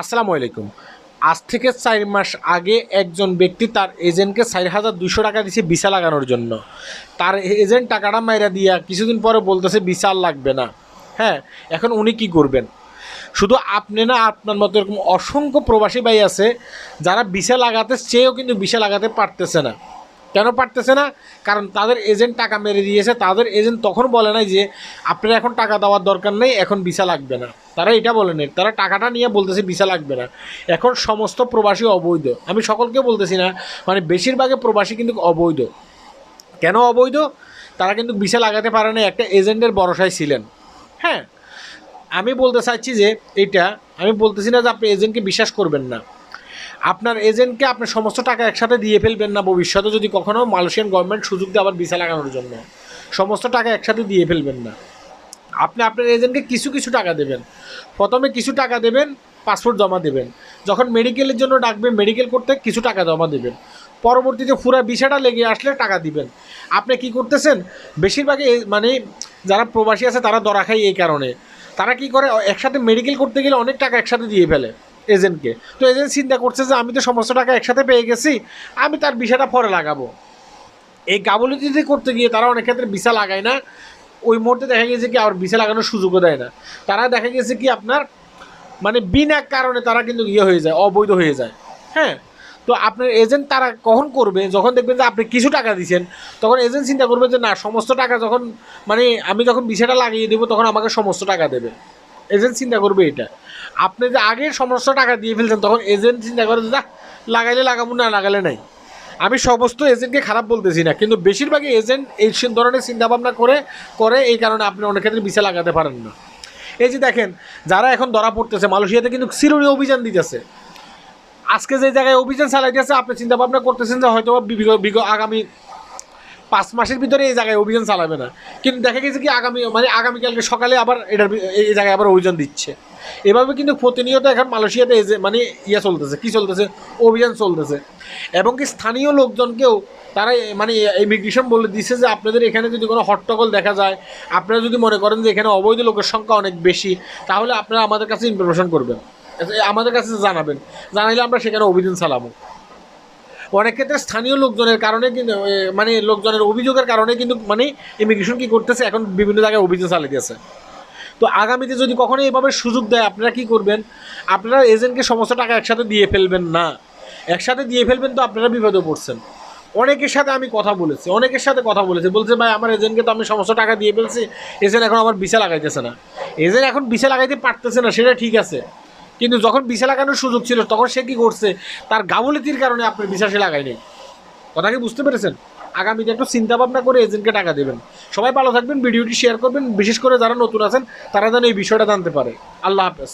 আসসালামু আলাইকুম। আজ থেকে চার মাস আগে একজন ব্যক্তি তার এজেন্টকে চার হাজার দুশো টাকা দিয়েছে ভিসা লাগানোর জন্য। তার এজেন্ট টাকাটা মাইরা দিয়া কিছুদিন পরে বলতেছে আর লাগবে না। হ্যাঁ এখন উনি কি করবেন? শুধু আপনি না, আপনার মতো এরকম অসংখ্য প্রবাসী ভাই আছে যারা ভিসা লাগাতে চেয়েও কিন্তু ভিসা লাগাতে পারতেছে না। কেন পারতেছে না? কারণ তাদের এজেন্ট টাকা মেরে দিয়েছে, তাদের এজেন্ট তখন বলে নাই যে, আপনার এখন টাকা দেওয়ার দরকার নেই, এখন ভিসা লাগবে না। তারা এটা বলে নেই। তারা টাকাটা নিয়ে বলতেছে ভিসা লাগবে না। এখন সমস্ত প্রবাসী অবৈধ। আমি সকলকে বলতেছি না মানে বেশিরভাগে প্রবাসী কিন্তু অবৈধ। কেন অবৈধ? তারা কিন্তু ভিসা লাগাতে পারে না একটা এজেন্টের ভরসায় ছিলেন। হ্যাঁ? আমি বলতে চাইছি যে, এটা, আমি বলতেছি না যে আপনি এজেন্টকে বিশ্বাস করবেন না। আপনার এজেন্টকে আপনি সমস্ত টাকা একসাথে দিয়ে ফেলবেন না ভবিষ্যতে যদি কখনো মালয়েশিয়ান গভর্নমেন্ট সুযোগ দেয় আবার ভিসা লাগানোর জন্য। সমস্ত টাকা একসাথে দিয়ে ফেলবেন না। আপনি আপনার এজেন্টকে কিছু কিছু টাকা দেবেন। প্রথমে কিছু টাকা দেবেন পাসপোর্ট জমা দেবেন। যখন মেডিকেলের জন্য ডাকবে মেডিকেল করতে কিছু টাকা জমা দেবেন। পরবর্তীতে পুরো বিষয়টা লেগে আসলে টাকা দিবেন। আপনি কি করতেছেন? বেশিরভাগই মানে যারা প্রবাসী আছে তারা দরা খায় এই কারণে। তারা কি করে? একসাথে মেডিকেল করতে গেলে অনেক টাকা একসাথে দিয়ে ফেলে। এজেন্টকে। তো এজেন্ট চিন্তা করছে যে আমি তো সমস্ত টাকা একসাথে পেয়ে গেছি, আমি তার বিষয়টা পরে লাগাবো। এই গাবলিতে করতে গিয়ে তারা অনেক ক্ষেত্রে ভিসা লাগায় না। ওই মুহূর্তে দেখা গেছে কি আর ভিসা লাগানোর সুযোগও দেয় না। তারা দেখা গেছে কি আপনার মানে বিনা কারণে তারা কিন্তু ইয়ে হয়ে যায়, অবৈধ হয়ে যায়। হ্যাঁ? তো আপনার এজেন্ট তারা কখন করবে? যখন দেখবেন যে আপনি কিছু টাকা দিচ্ছেন তখন এজেন্ট চিন্তা করবে যে না, সমস্ত টাকা যখন মানে আমি যখন বিষয়টা লাগিয়ে দেবো, তখন আমাকে সমস্ত টাকা দেবে। এজেন্ট চিন্তা করবে এটা। আপনি যে আগে সমস্ত টাকা দিয়ে ফেলছেন তখন এজেন্ট চিন্তা করে যে "যাহ, লাগাইলে লাগাবো না লাগালে নাই। আমি সমস্ত এজেন্টকে খারাপ বলতেছি না কিন্তু বেশিরভাগই এজেন্ট এই ধরনের চিন্তাভাবনা করে করে এই কারণে আপনি অনেক ক্ষেত্রে ভিসা লাগাতে পারেন না। এই যে দেখেন যারা এখন ধরা পড়তেছে মালয়েশিয়াতে কিন্তু সিরুনি অভিযান দিতেছে। আজকে যে জায়গায় অভিযান চালাইতেছে আপনি চিন্তা ভাবনা করতেছেন যে হয়তো আগামী পাঁচ মাসের ভিতরে এই জায়গায় অভিযান চালাবে না। কিন্তু দেখা গেছে কি আগামী মানে আগামীকালকে সকালে আবার এটার এই জায়গায় আবার অভিযান দিচ্ছে। এভাবে কিন্তু প্রতিনিয়ত এখন মালয়েশিয়াতে এই যে মানে ইয়ে চলতেছে, কি চলতেছে? অভিযান চলতেছে। এবং কি স্থানীয় লোকজনকেও তারা মানে ইমিগ্রেশন বলে দিচ্ছে যে, আপনাদের এখানে যদি কোনো হট্টগোল দেখা যায়, আপনারা যদি মনে করেন যে এখানে অবৈধ লোকের সংখ্যা অনেক বেশি, তাহলে আপনারা আমাদের কাছে ইনফরমেশন করবেন। আমাদের কাছে জানাবেন। জানাইলে আমরা সেখানে অভিযান চালাবো। অনেক ক্ষেত্রে স্থানীয় লোকজনের কারণে কিন্তু মানে লোকজনের অভিযোগের কারণে কিন্তু মানে ইমিগ্রেশন কি করতেছে, এখন বিভিন্ন জায়গায় অভিযোগ চালিয়ে চালিয়েছে তো আগামীতে যদি কখনো এভাবে সুযোগ দেয়, আপনারা কি করবেন? আপনারা এজেন্টকে সমস্ত টাকা একসাথে দিয়ে ফেলবেন না। একসাথে দিয়ে ফেলবেন তো আপনারা বিপদে পড়ছেন। অনেকের সাথে আমি কথা বলেছি, অনেকের সাথে কথা বলেছি, বলছে, ভাই, আমার এজেন্টকে তো আমি সমস্ত টাকা দিয়ে ফেলছি, এজেন্ট এখন আমার ভিসা লাগাইতেছে না। এজেন্ট এখন ভিসা লাগাইতে পারতেছে না, সেটা ঠিক আছে। কিন্তু যখন ভিসা লাগানোর সুযোগ ছিল, তখন সে কি করছে? তার গাবলিতির কারণে আপনি ভিসা সে নেই। কথা কি বুঝতে পেরেছেন? আগামীতে একটু চিন্তা ভাবনা করে এজেন্টকে টাকা দেবেন। সবাই ভালো থাকবেন, ভিডিওটি শেয়ার করবেন। বিশেষ করে যারা নতুন আছেন, তারা যেন এই বিষয়টা জানতে পারে। আল্লাহ হাফেজ।